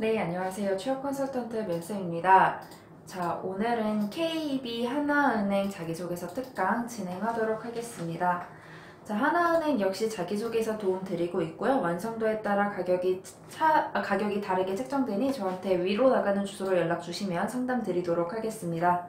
네, 안녕하세요. 취업 컨설턴트 면쌤입니다. 자, 오늘은 KB 하나은행 자기소개서 특강 진행하도록 하겠습니다. 자, 하나은행 역시 자기소개서 도움 드리고 있고요. 완성도에 따라 가격이 차, 아, 가격이 다르게 책정되니 저한테 위로 나가는 주소로 연락 주시면 상담 드리도록 하겠습니다.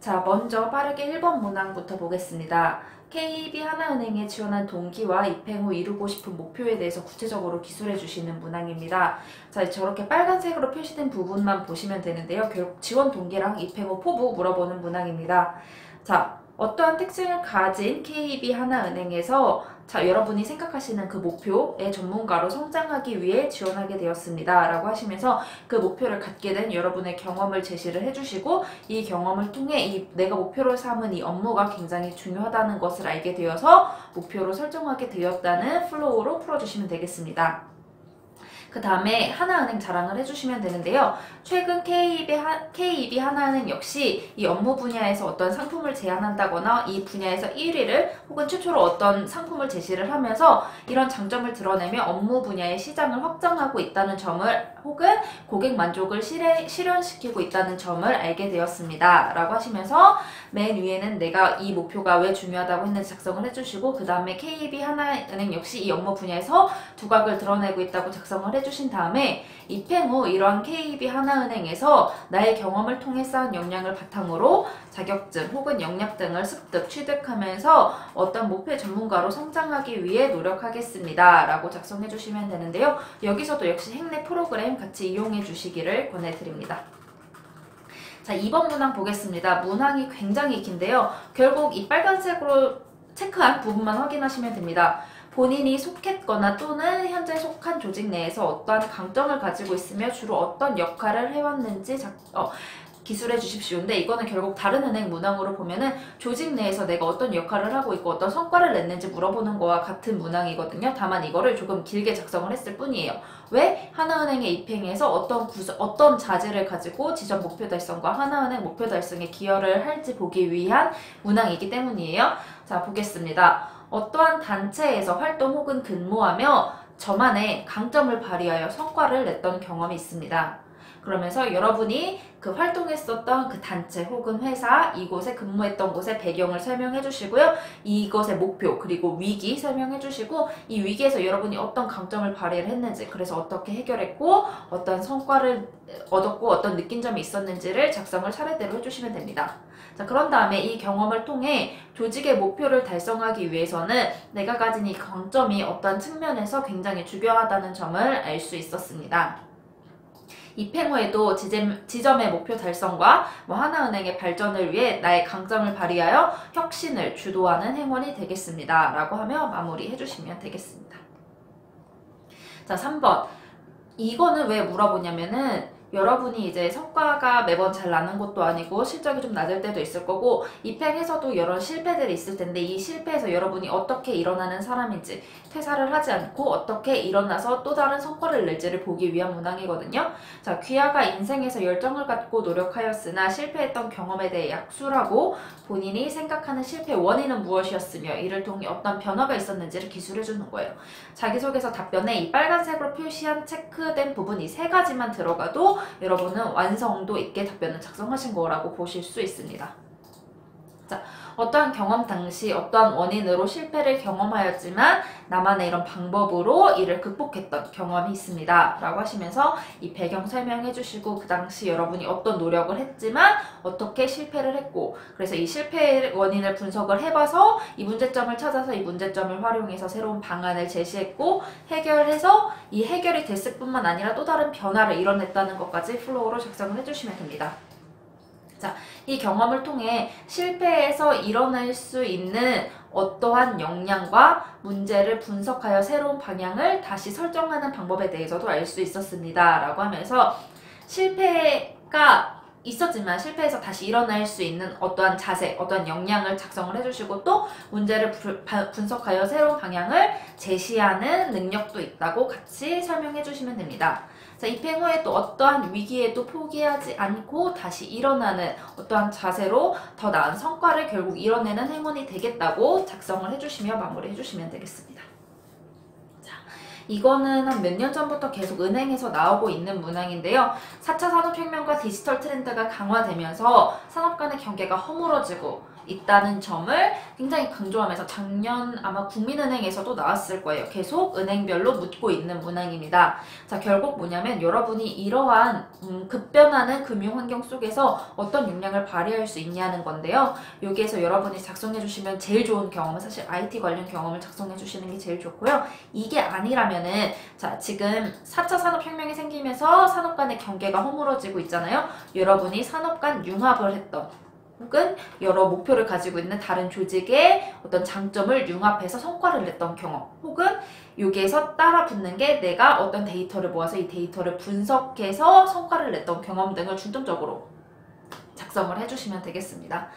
자, 먼저 빠르게 1번 문항부터 보겠습니다. KB 하나은행에 지원한 동기와 입행 후 이루고 싶은 목표에 대해서 구체적으로 기술해 주시는 문항입니다. 자, 저렇게 빨간색으로 표시된 부분만 보시면 되는데요. 결국 지원 동기랑 입행 후 포부 물어보는 문항입니다. 자, 어떠한 특징을 가진 KB 하나은행에서 자, 여러분이 생각하시는 그 목표의 전문가로 성장하기 위해 지원하게 되었습니다. 라고 하시면서 그 목표를 갖게 된 여러분의 경험을 제시를 해주시고 이 경험을 통해 이 내가 목표로 삼은 이 업무가 굉장히 중요하다는 것을 알게 되어서 목표로 설정하게 되었다는 플로우로 풀어주시면 되겠습니다. 그 다음에 하나은행 자랑을 해주시면 되는데요. 최근 KEB, 하, KEB 하나은행 역시 이 업무 분야에서 어떤 상품을 제안한다거나 이 분야에서 1위를 혹은 최초로 어떤 상품을 제시를 하면서 이런 장점을 드러내며 업무 분야의 시장을 확장하고 있다는 점을 혹은 고객 만족을 실해, 실현시키고 있다는 점을 알게 되었습니다. 라고 하시면서 맨 위에는 내가 이 목표가 왜 중요하다고 했는지 작성을 해주시고 그 다음에 KEB 하나은행 역시 이 업무 분야에서 두각을 드러내고 있다고 작성을 해주신 다음에 입행 후 이러한 KB 하나은행에서 나의 경험을 통해 쌓은 역량을 바탕으로 자격증 혹은 역량 등을 습득, 취득하면서 어떤 목표 전문가로 성장하기 위해 노력하겠습니다. 라고 작성해 주시면 되는데요. 여기서도 역시 행내 프로그램 같이 이용해 주시기를 권해드립니다. 자, 2번 문항 보겠습니다. 문항이 굉장히 긴데요. 결국 이 빨간색으로 체크한 부분만 확인하시면 됩니다. 본인이 속했거나 또는 현재 속한 조직 내에서 어떠한 강점을 가지고 있으며 주로 어떤 역할을 해왔는지 작, 어, 기술해 주십시오인데 이거는 결국 다른 은행 문항으로 보면은 조직 내에서 내가 어떤 역할을 하고 있고 어떤 성과를 냈는지 물어보는 거와 같은 문항이거든요. 다만 이거를 조금 길게 작성을 했을 뿐이에요. 왜 하나은행에 입행해서 어떤 구조, 어떤 자질을 가지고 지점 목표 달성과 하나은행 목표 달성에 기여를 할지 보기 위한 문항이기 때문이에요. 자 보겠습니다. 어떠한 단체에서 활동 혹은 근무하며 저만의 강점을 발휘하여 성과를 냈던 경험이 있습니다. 그러면서 여러분이 그 활동했었던 그 단체 혹은 회사 이곳에 근무했던 곳의 배경을 설명해 주시고요. 이것의 목표 그리고 위기 설명해 주시고 이 위기에서 여러분이 어떤 강점을 발휘를 했는지 그래서 어떻게 해결했고 어떤 성과를 얻었고 어떤 느낀 점이 있었는지를 작성을 차례대로 해주시면 됩니다. 자 그런 다음에 이 경험을 통해 조직의 목표를 달성하기 위해서는 내가 가진 이 강점이 어떤 측면에서 굉장히 중요하다는 점을 알 수 있었습니다. 입행 후에도 지점, 의 목표 달성과 뭐 하나은행의 발전을 위해 나의 강점을 발휘하여 혁신을 주도하는 행원이 되겠습니다. 라고 하며 마무리 해 주시면 되겠습니다. 자, 3번. 이거는 왜 물어보냐면은 여러분이 이제 성과가 매번 잘 나는 것도 아니고 실적이 좀 낮을 때도 있을 거고 입행에서도 여러 실패들이 있을 텐데 이 실패에서 여러분이 어떻게 일어나는 사람인지 퇴사를 하지 않고 어떻게 일어나서 또 다른 성과를 낼지를 보기 위한 문항이거든요. 자, 귀하가 인생에서 열정을 갖고 노력하였으나 실패했던 경험에 대해 약술하고 본인이 생각하는 실패 원인은 무엇이었으며 이를 통해 어떤 변화가 있었는지를 기술해 주는 거예요. 자기소개서 답변에 이 빨간색으로 표시한 체크된 부분 이 세 가지만 들어가도 여러분은 완성도 있게 답변을 작성하신 거라고 보실 수 있습니다. 자, 어떠한 경험 당시 어떠한 원인으로 실패를 경험하였지만 나만의 이런 방법으로 이를 극복했던 경험이 있습니다. 라고 하시면서 이 배경 설명해 주시고 그 당시 여러분이 어떤 노력을 했지만 어떻게 실패를 했고 그래서 이 실패 원인을 분석을 해봐서 이 문제점을 찾아서 이 문제점을 활용해서 새로운 방안을 제시했고 해결해서 이 해결이 됐을 뿐만 아니라 또 다른 변화를 이뤄냈다는 것까지 플로우로 작성을 해주시면 됩니다. 자, 이 경험을 통해 실패에서 일어날 수 있는 어떠한 역량과 문제를 분석하여 새로운 방향을 다시 설정하는 방법에 대해서도 알 수 있었습니다. 라고 하면서 실패가 있었지만 실패해서 다시 일어날 수 있는 어떠한 자세, 어떠한 역량을 작성을 해주시고 또 문제를 분석하여 새로운 방향을 제시하는 능력도 있다고 같이 설명해 주시면 됩니다. 자, 입행 후에 또 어떠한 위기에도 포기하지 않고 다시 일어나는 어떠한 자세로 더 나은 성과를 결국 이뤄내는 행운이 되겠다고 작성을 해주시며 마무리 해 주시면 되겠습니다. 자, 이거는 한 몇 년 전부터 계속 은행에서 나오고 있는 문항인데요. 4차 산업혁명과 디지털 트렌드가 강화되면서 산업 간의 경계가 허물어지고 있다는 점을 굉장히 강조하면서 작년 아마 국민은행에서도 나왔을 거예요. 계속 은행별로 묻고 있는 문항입니다. 자, 결국 뭐냐면 여러분이 이러한 음, 급변하는 금융 환경 속에서 어떤 역량을 발휘할 수 있냐는 건데요. 여기에서 여러분이 작성해 주시면 제일 좋은 경험은 사실 IT 관련 경험을 작성해 주시는 게 제일 좋고요. 이게 아니라면은 자, 지금 4차 산업혁명이 생기면서 산업 간의 경계가 허물어지고 있잖아요. 여러분이 산업 간 융합을 했던 혹은 여러 목표를 가지고 있는 다른 조직의 어떤 장점을 융합해서 성과를 냈던 경험 혹은 여기에서 따라 붙는 게 내가 어떤 데이터를 모아서 이 데이터를 분석해서 성과를 냈던 경험 등을 중점적으로 작성을 해주시면 되겠습니다.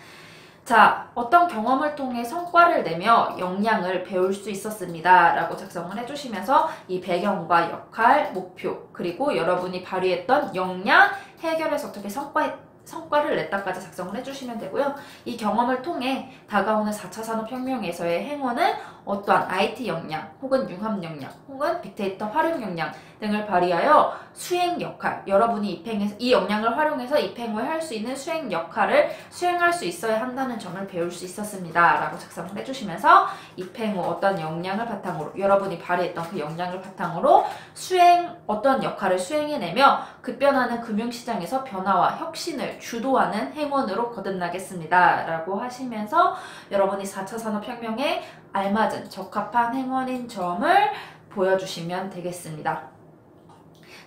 자, 어떤 경험을 통해 성과를 내며 역량을 배울 수 있었습니다. 라고 작성을 해주시면서 이 배경과 역할, 목표, 그리고 여러분이 발휘했던 역량, 해결해서 어떻게 성과, 성과를 냈다까지 작성을 해주시면 되고요. 이 경험을 통해 다가오는 4차 산업혁명에서의 행원은 어떠한 IT 역량, 혹은 융합 역량, 혹은 빅데이터 활용 역량 등을 발휘하여 수행 역할, 여러분이 입행해서 이 역량을 활용해서 입행을 할 수 있는 수행 역할을 수행할 수 있어야 한다는 점을 배울 수 있었습니다. 라고 작성을 해주시면서 입행 후 어떤 역량을 바탕으로 여러분이 발휘했던 그 역량을 바탕으로 수행 어떤 역할을 수행해내며 급변하는 금융시장에서 변화와 혁신을 주도하는 행원으로 거듭나겠습니다. 라고 하시면서 여러분이 4차 산업혁명에 알맞은 적합한 행원인 점을 보여주시면 되겠습니다.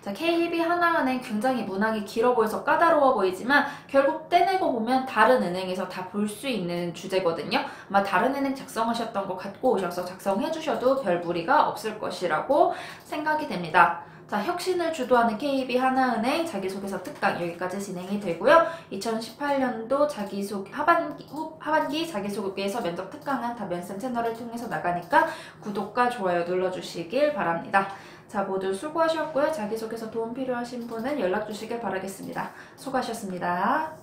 자, KB 하나은행 굉장히 문항이 길어 보여서 까다로워 보이지만 결국 떼내고 보면 다른 은행에서 다 볼 수 있는 주제거든요. 아마 다른 은행 작성하셨던 거 갖고 오셔서 작성해 주셔도 별 무리가 없을 것이라고 생각이 됩니다. 자, 혁신을 주도하는 KB 하나은행 자기소개서 특강 여기까지 진행이 되고요. 2018년도 자기소 하반기 후, 하반기 자기소개서 면접 특강은 다 면쌤 채널을 통해서 나가니까 구독과 좋아요 눌러주시길 바랍니다. 자, 모두 수고하셨고요. 자기소개서 도움 필요하신 분은 연락 주시길 바라겠습니다. 수고하셨습니다.